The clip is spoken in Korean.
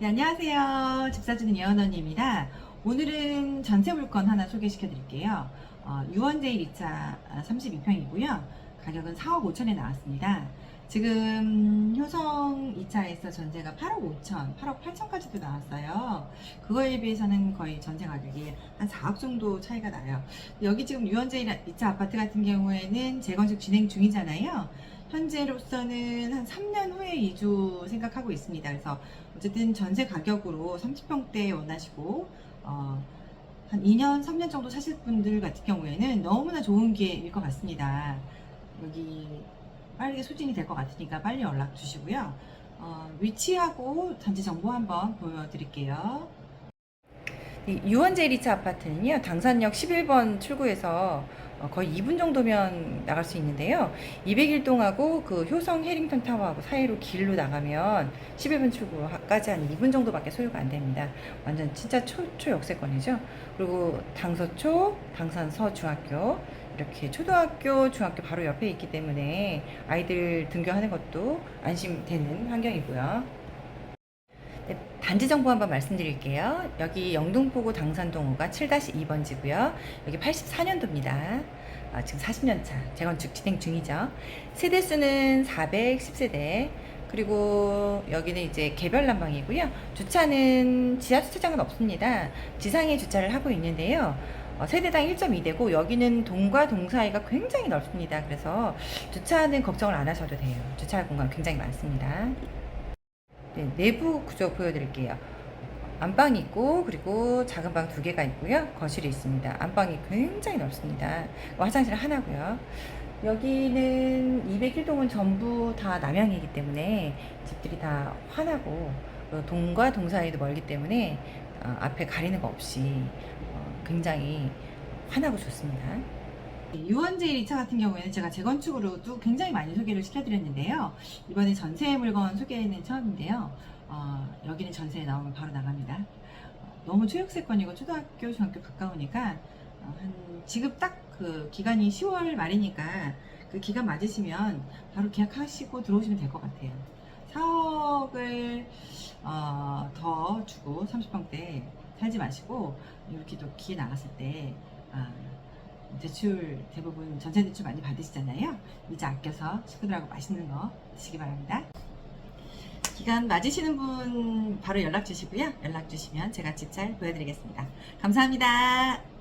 네, 안녕하세요. 집사주는 예언언니입니다. 오늘은 전세 물건 하나 소개시켜 드릴게요. 어, 유원제일 2차 32평이고요. 가격은 4억 5천에 나왔습니다. 지금 효성 2차에서 전세가 8억 5천, 8억 8천까지도 나왔어요. 그거에 비해서는 거의 전세 가격이 한 4억 정도 차이가 나요. 여기 지금 유원제일 2차 아파트 같은 경우에는 재건축 진행 중이잖아요. 현재로서는 한 3년 후에 이주 생각하고 있습니다. 그래서 어쨌든 전세 가격으로 30평대 원하시고 어, 한 2년, 3년 정도 사실 분들 같은 경우에는 너무나 좋은 기회일 것 같습니다. 여기 빠르게 소진이 될 것 같으니까 빨리 연락 주시고요. 어, 위치하고 단지 정보 한번 보여드릴게요. 유원제 1차 아파트는요, 당산역 11번 출구에서 어, 거의 2분 정도면 나갈 수 있는데요. 201동하고 그 효성 해링턴 타워하고 사이로 길로 나가면 11번 출구까지 한 2분 정도밖에 소요가 안 됩니다. 완전 진짜 초, 초역세권이죠. 그리고 당서초, 당산서 중학교, 이렇게 초등학교, 중학교 바로 옆에 있기 때문에 아이들 등교하는 것도 안심되는 환경이고요. 네, 단지 정보 한번 말씀드릴게요. 여기 영등포구 당산동호가 7-2번지고요. 여기 84년도입니다. 아, 지금 40년 차 재건축 진행 중이죠. 세대 수는 410세대. 그리고 여기는 이제 개별 난방이고요. 주차는 지하 주차장은 없습니다. 지상에 주차를 하고 있는데요. 어, 세대당 1.2대고 여기는 동과 동 사이가 굉장히 넓습니다. 그래서 주차는 걱정을 안 하셔도 돼요. 주차할 공간 굉장히 많습니다. 네, 내부 구조 보여드릴게요. 안방이 있고 그리고 작은 방 두 개가 있고요. 거실이 있습니다. 안방이 굉장히 넓습니다. 화장실 하나고요. 여기는 201동은 전부 다 남향이기 때문에 집들이 다 환하고 어, 동과 동 사이도 멀기 때문에 어, 앞에 가리는 거 없이 어, 굉장히 환하고 좋습니다. 유원제 1차 같은 경우에는 제가 재건축으로도 굉장히 많이 소개를 시켜드렸는데요. 이번에 전세 물건 소개는 처음인데요. 어, 여기는 전세에 나오면 바로 나갑니다. 어, 너무 초역세권이고 초등학교, 중학교 가까우니까 어, 한 지금 딱 그 기간이 10월 말이니까 그 기간 맞으시면 바로 계약하시고 들어오시면 될 것 같아요. 4억을 어, 더 주고 30평대 살지 마시고 이렇게 또 기회 나갔을 때 아, 대출 대부분 전세 대출 많이 받으시잖아요. 이자 아껴서 식구들하고 맛있는 거 드시기 바랍니다. 기간 맞으시는 분 바로 연락 주시고요. 연락 주시면 제가 집잘 보여드리겠습니다. 감사합니다.